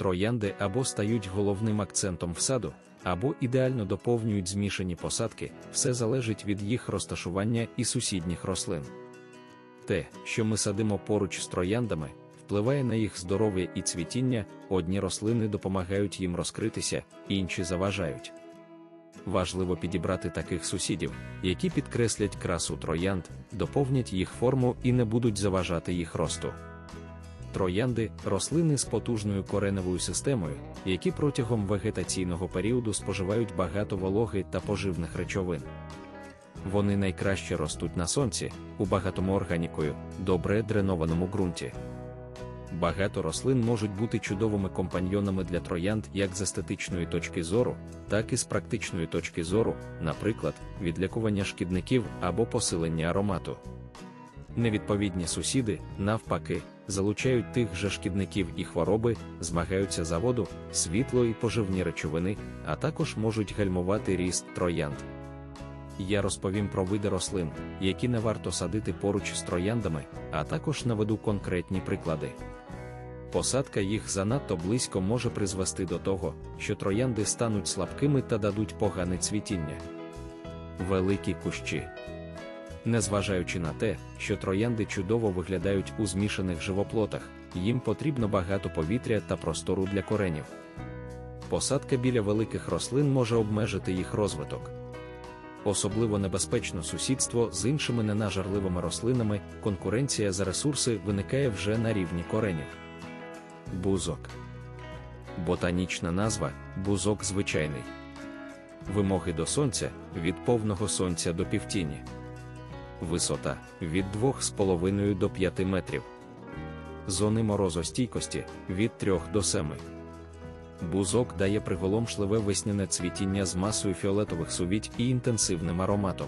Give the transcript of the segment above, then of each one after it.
Троянди або стають головним акцентом в саду, або ідеально доповнюють змішані посадки, все залежить від їх розташування і сусідніх рослин. Те, що ми садимо поруч з трояндами, впливає на їх здоров'я і цвітіння, одні рослини допомагають їм розкритися, інші заважають. Важливо підібрати таких сусідів, які підкреслять красу троянд, доповнять їх форму і не будуть заважати їх росту. Троянди рослини з потужною кореневою системою, які протягом вегетаційного періоду споживають багато вологи та поживних речовин. Вони найкраще ростуть на сонці, у багатому органікою, добре дренованому ґрунті. Багато рослин можуть бути чудовими компаньйонами для троянд як з естетичної точки зору, так і з практичної точки зору, наприклад, відлякування шкідників або посилення аромату. Невідповідні сусіди, навпаки, залучають тих же шкідників і хвороби, змагаються за воду, світло і поживні речовини, а також можуть гальмувати ріст троянд. Я розповім про види рослин, які не варто садити поруч з трояндами, а також наведу конкретні приклади. Посадка їх занадто близько може призвести до того, що троянди стануть слабкими та дадуть погане цвітіння. Великі кущі. Незважаючи на те, що троянди чудово виглядають у змішаних живоплотах, їм потрібно багато повітря та простору для коренів. Посадка біля великих рослин може обмежити їх розвиток. Особливо небезпечно сусідство з іншими ненажарливими рослинами, конкуренція за ресурси виникає вже на рівні коренів. Бузок. Ботанічна назва бузок звичайний. Вимоги до сонця від повного сонця до півтіні. Висота від 2,5 до 5 метрів. Зони морозостійкості від 3 до 7. Бузок дає приголомшливе весняне цвітіння з масою фіолетових сувіть і інтенсивним ароматом.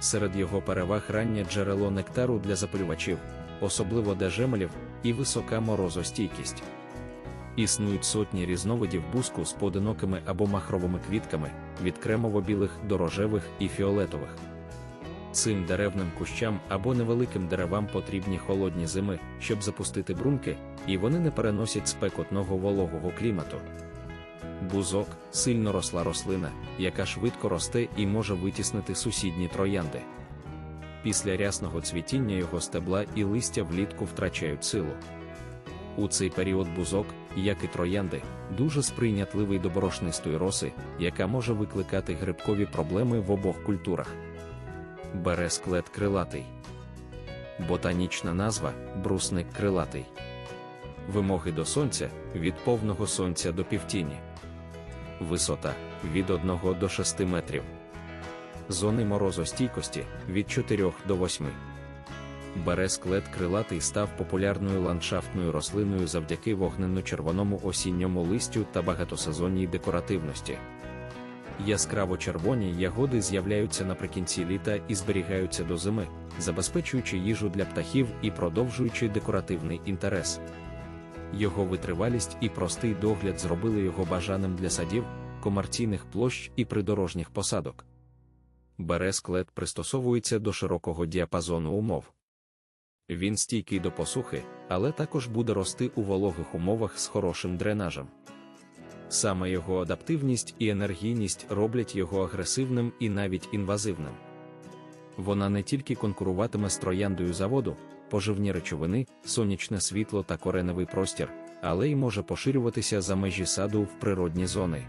Серед його переваг раннє джерело нектару для запалювачів, особливо для жемелів, і висока морозостійкість. Існують сотні різновидів бузку з поодинокими або махровими квітками, від кремово-білих до рожевих і фіолетових. Цим деревним кущам або невеликим деревам потрібні холодні зими, щоб запустити брунки, і вони не переносять спекотного вологого клімату. Бузок сильно росла рослина, яка швидко росте і може витіснити сусідні троянди. Після рясного цвітіння його стебла і листя влітку втрачають силу. У цей період бузок, як і троянди, дуже сприйнятливий до борошнистої роси, яка може викликати грибкові проблеми в обох культурах. Бересклет крилатий. Ботанічна назва брусник крилатий. Вимоги до сонця від повного сонця до півтіні. Висота від 1 до 6 метрів. Зони морозостійкості від 4 до 8. Бересклет крилатий став популярною ландшафтною рослиною завдяки вогненно-червоному осінньому листю та багатосезонній декоративності. Яскраво червоні ягоди з'являються наприкінці літа і зберігаються до зими, забезпечуючи їжу для птахів і продовжуючи декоративний інтерес. Його витривалість і простий догляд зробили його бажаним для садів, комерційних площ і придорожніх посадок. Бересклет пристосовується до широкого діапазону умов. Він стійкий до посухи, але також буде рости у вологих умовах з хорошим дренажем. Саме його адаптивність і енергійність роблять його агресивним і навіть інвазивним. Вона не тільки конкуруватиме з трояндою заводу, поживні речовини, сонячне світло та кореневий простір, але й може поширюватися за межі саду в природні зони.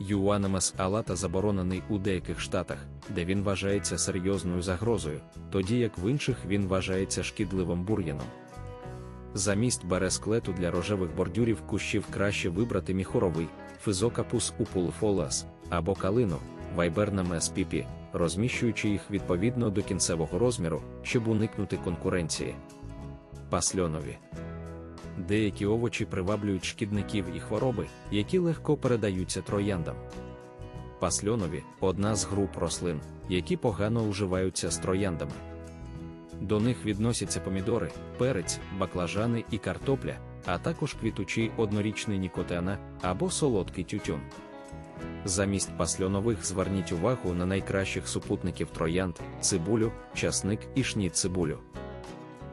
Юанемес алата заборонений у деяких штатах, де він вважається серйозною загрозою, тоді як в інших він вважається шкідливим бур'яном. Замість бересклету для рожевих бордюрів кущів краще вибрати міхоровий, физокапус упулфолас або калину, вайбернам SPP, розміщуючи їх відповідно до кінцевого розміру, щоб уникнути конкуренції. Пасльонові. Деякі овочі приваблюють шкідників і хвороби, які легко передаються трояндам. Пасльонові одна з груп рослин, які погано уживаються з трояндами. До них відносяться помідори, перець, баклажани і картопля, а також квітучий однорічний нікотена або солодкий тютюн. Замість пасльонових зверніть увагу на найкращих супутників троянд, цибулю, часник і шніт цибулю.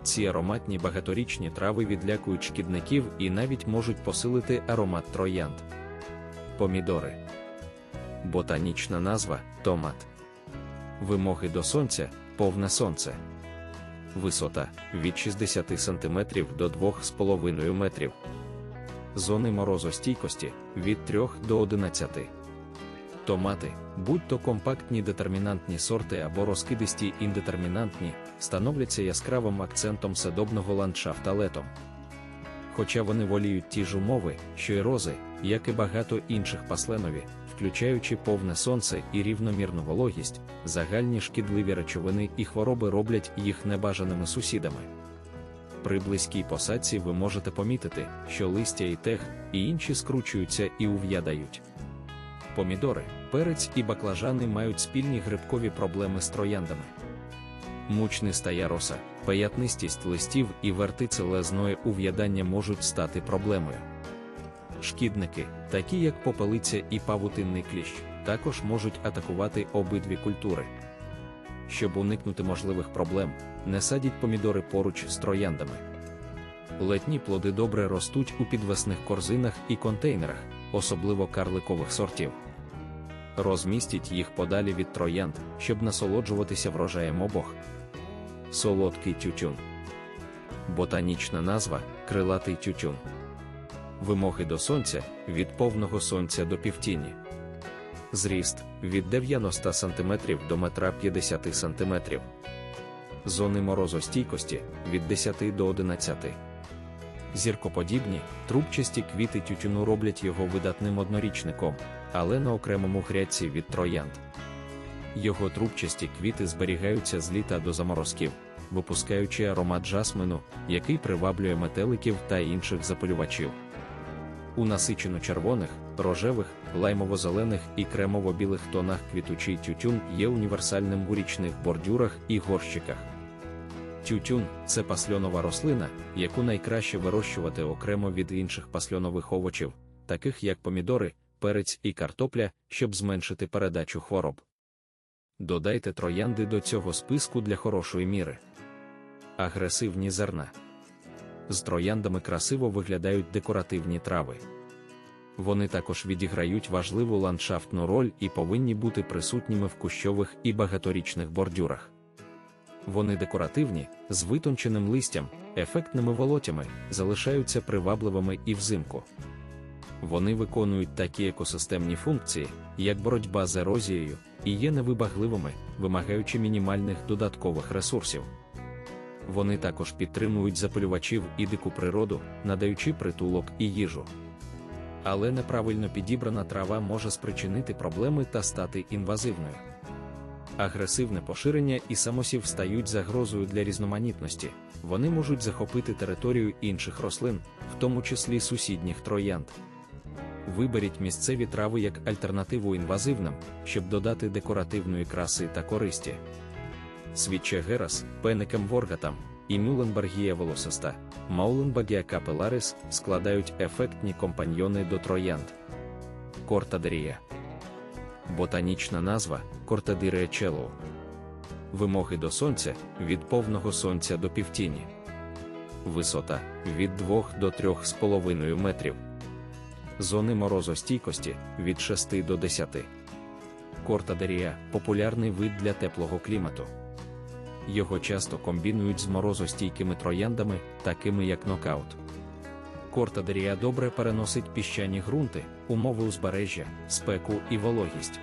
Ці ароматні багаторічні трави відлякують шкідників і навіть можуть посилити аромат троянд. Помідори. Ботанічна назва томат. Вимоги до сонця повне сонце. Висота від 60 см до 2,5 метрів. Зони морозостійкості від 3 до 11. Томати, будь-то компактні детермінантні сорти або розкидисті індетермінантні, становляться яскравим акцентом садобного ландшафта летом. Хоча вони воліють ті ж умови, що й рози, як і багато інших пасленові, включаючи повне сонце і рівномірну вологість, загальні шкідливі речовини і хвороби роблять їх небажаними сусідами. При близькій посадці ви можете помітити, що листя і тех, і інші скручуються і ув'ядають. Помідори, перець і баклажани мають спільні грибкові проблеми з трояндами. Мучниста яроса, паятнистість листів і вертицелезної ув'ядання можуть стати проблемою. Шкідники, такі як попелиця і павутинний кліщ, також можуть атакувати обидві культури. Щоб уникнути можливих проблем, не садіть помідори поруч з трояндами. Летні плоди добре ростуть у підвесних корзинах і контейнерах, особливо карликових сортів. Розмістіть їх подалі від троянд, щоб насолоджуватися врожаєм обох. Солодкий тютюн. Ботанічна назва крилатий тютюн. Вимоги до сонця від повного сонця до півтіні. Зріст від 90 см до 1,50 см. Зони морозостійкості від 10 до 11. Зіркоподібні, трубчасті квіти тютюну роблять його видатним однорічником, але на окремому грядці від троянд. Його трубчасті квіти зберігаються з літа до заморозків, випускаючи аромат жасмину, який приваблює метеликів та інших запалювачів. У насичено червоних, рожевих, лаймово-зелених і кремово-білих тонах квітучий тютюн є універсальним у річних бордюрах і горщиках. Тютюн це пасльонова рослина, яку найкраще вирощувати окремо від інших пасльонових овочів, таких як помідори, перець і картопля, щоб зменшити передачу хвороб. Додайте троянди до цього списку для хорошої міри. Агресивні зерна. З трояндами красиво виглядають декоративні трави. Вони також відіграють важливу ландшафтну роль і повинні бути присутніми в кущових і багаторічних бордюрах. Вони декоративні, з витонченим листям, ефектними волотями, залишаються привабливими і взимку. Вони виконують такі екосистемні функції, як боротьба з ерозією, і є невибагливими, вимагаючи мінімальних додаткових ресурсів. Вони також підтримують запалювачів і дику природу, надаючи притулок і їжу. Але неправильно підібрана трава може спричинити проблеми та стати інвазивною. Агресивне поширення і самосів стають загрозою для різноманітності, вони можуть захопити територію інших рослин, в тому числі сусідніх троянд. Виберіть місцеві трави як альтернативу інвазивним, щоб додати декоративної краси та користі. Свіче Герас, Пеникем Воргатам і Мюленбергія волосиста, Мауленбагія капеларис складають ефектні компаньйони до троянд. Кортадерія. Ботанічна назва Кортадирія челоу. Вимоги до сонця від повного сонця до півтіні. Висота від 2 до 3,5 метрів. Зони морозостійкості від 6 до 10. Кортадерія популярний вид для теплого клімату. Його часто комбінують з морозостійкими трояндами, такими як нокаут. Кортадерія добре переносить піщані ґрунти, умови узбережжя, спеку і вологість.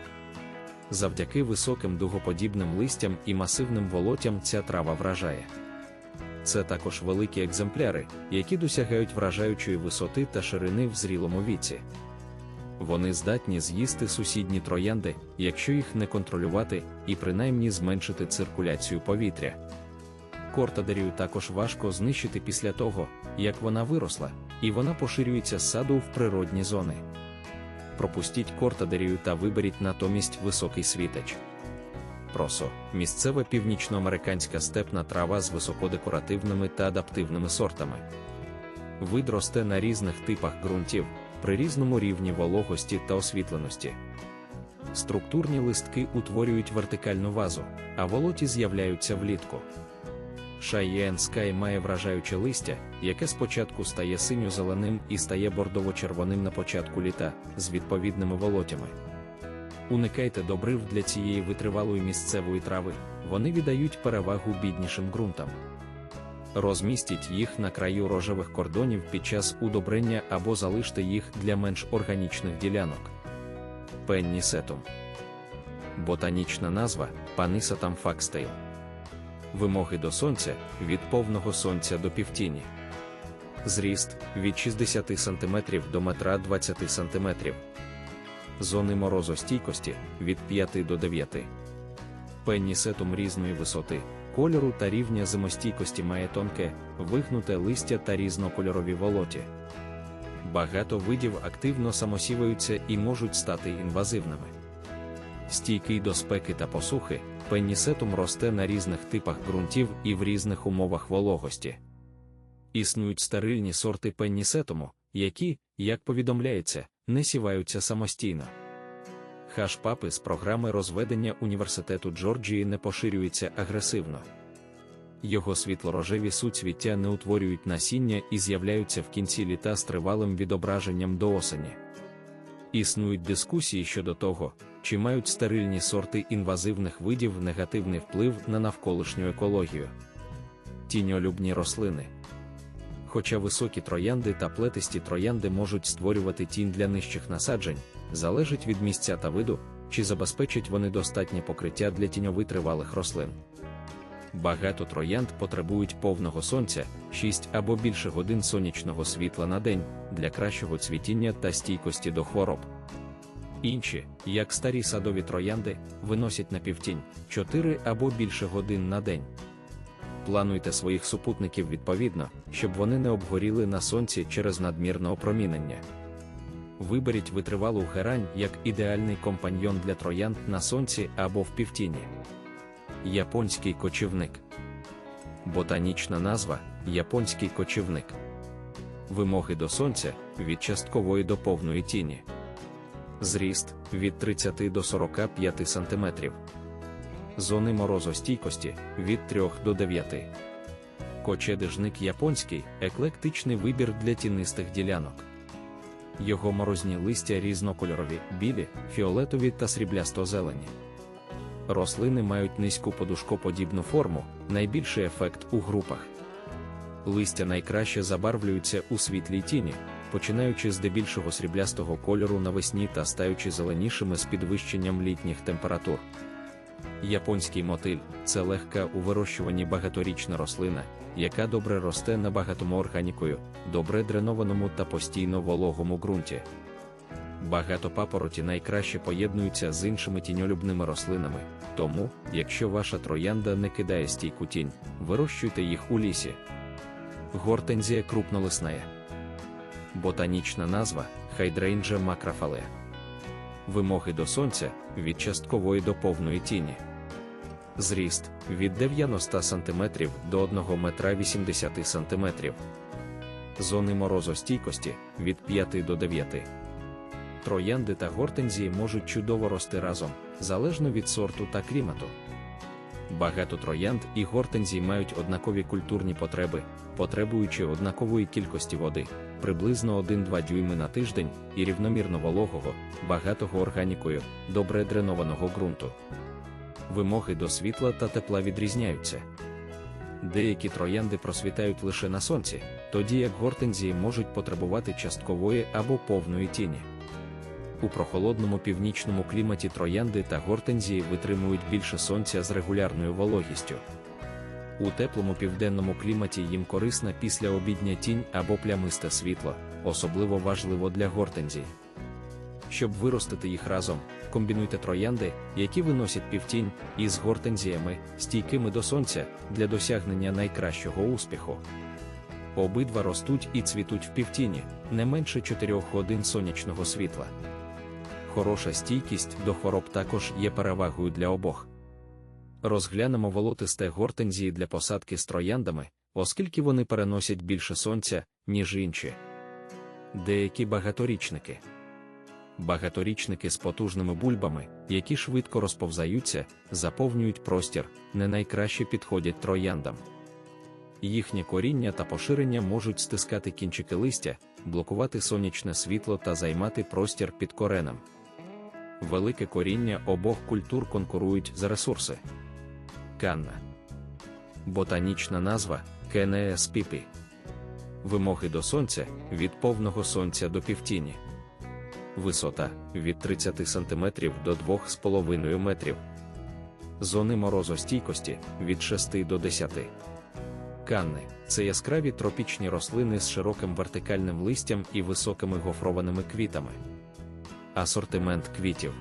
Завдяки високим дугоподібним листям і масивним волоттям ця трава вражає. Це також великі екземпляри, які досягають вражаючої висоти та ширини в зрілому віці. Вони здатні з'їсти сусідні троянди, якщо їх не контролювати, і принаймні зменшити циркуляцію повітря. Кортадерію також важко знищити після того, як вона виросла, і вона поширюється з саду в природні зони. Пропустіть кортадерію та виберіть натомість високий світач. Просо місцева північноамериканська степна трава з високодекоративними та адаптивними сортами. Вид росте на різних типах ґрунтів, при різному рівні вологості та освітленості. Структурні листки утворюють вертикальну вазу, а волоті з'являються влітку. Cheyenne Sky має вражаюче листя, яке спочатку стає синьо-зеленим і стає бордово-червоним на початку літа з відповідними волотями. Уникайте добрив для цієї витривалої місцевої трави, вони віддають перевагу біднішим ґрунтам. Розмістіть їх на краю рожевих кордонів під час удобрення або залиште їх для менш органічних ділянок. Пеннісетум. Ботанічна назва Панисатам факстейл. Вимоги до сонця від повного сонця до півтіні. Зріст від 60 см до 1,20 см. Зони морозостійкості від 5 до 9. Пеннісетум різної висоти, кольору та рівня зимостійкості має тонке, вигнуте листя та різнокольорові волоті. Багато видів активно самосіваються і можуть стати інвазивними. Стійкий до спеки та посухи, пеннісетум росте на різних типах ґрунтів і в різних умовах вологості. Існують стерильні сорти пеннісетуму, які, як повідомляється, не сіваються самостійно. Хаш-папи з програми розведення університету Джорджії не поширюються агресивно. Його світло-рожеві суцвіття не утворюють насіння і з'являються в кінці літа з тривалим відображенням до осені. Існують дискусії щодо того, чи мають стерильні сорти інвазивних видів негативний вплив на навколишню екологію. Тіньолюбні рослини. Хоча високі троянди та плетисті троянди можуть створювати тінь для нижчих насаджень, залежить від місця та виду, чи забезпечать вони достатнє покриття для тіньовитривалих рослин. Багато троянд потребують повного сонця, 6 або більше годин сонячного світла на день для кращого цвітіння та стійкості до хвороб. Інші, як старі садові троянди, виносять на півтінь 4 або більше годин на день. Плануйте своїх супутників відповідно, щоб вони не обгоріли на сонці через надмірне опромінення. Виберіть витривалу герань як ідеальний компаньйон для троянд на сонці або в півтіні. Японський кочівник. Ботанічна назва японський кочівник. Вимоги до сонця від часткової до повної тіні. Зріст від 30 до 45 см. Зони морозостійкості від 3 до 9. Кочедижник японський еклектичний вибір для тінистих ділянок. Його морозні листя різнокольорові, білі, фіолетові та сріблясто-зелені. Рослини мають низьку подушкоподібну форму, найбільший ефект у групах. Листя найкраще забарвлюються у світлій тіні, починаючи з дебільшого сріблястого кольору навесні та стаючи зеленішими з підвищенням літніх температур. Японський мотиль це легка у вирощуванні багаторічна рослина, яка добре росте на багатому органікою, добре дренованому та постійно вологому ґрунті. Багато папороті найкраще поєднуються з іншими тіньолюбними рослинами, тому, якщо ваша троянда не кидає стійку тінь, вирощуйте їх у лісі. Гортензія крупнолисная. Ботанічна назва хайдрейнджа макрофале. Вимоги до сонця від часткової до повної тіні. Зріст від 90 см до 1 метра 80 см. Зони морозостійкості від 5 до 9. Троянди та гортензії можуть чудово рости разом, залежно від сорту та клімату. Багато троянд і гортензій мають однакові культурні потреби, потребуючи однакової кількості води, приблизно 1-2 дюйми на тиждень і рівномірно вологого, багатого органікою, добре дренованого ґрунту. Вимоги до світла та тепла відрізняються. Деякі троянди просвітають лише на сонці, тоді як гортензії можуть потребувати часткової або повної тіні. У прохолодному північному кліматі троянди та гортензії витримують більше сонця з регулярною вологістю. У теплому південному кліматі їм корисна післяобідня тінь або плямисте світло, особливо важливо для гортензій. Щоб виростити їх разом, комбінуйте троянди, які виносять півтінь, із гортензіями, стійкими до сонця, для досягнення найкращого успіху. Обидва ростуть і цвітуть в півтіні, не менше 4 годин сонячного світла. Хороша стійкість до хвороб також є перевагою для обох. Розглянемо волотисте гортензії для посадки з трояндами, оскільки вони переносять більше сонця, ніж інші. Деякі багаторічники. Багаторічники з потужними бульбами, які швидко розповзаються, заповнюють простір, не найкраще підходять трояндам. Їхнє коріння та поширення можуть стискати кінчики листя, блокувати сонячне світло та займати простір під коренем. Велике коріння обох культур конкурують за ресурси. Канна. Ботанічна назва Кенеес піпі. Вимоги до сонця від повного сонця до півтіні. Висота від 30 см до 2,5 метрів. Зони морозостійкості від 6 до 10. Канни це яскраві тропічні рослини з широким вертикальним листям і високими гофрованими квітами. Асортимент квітів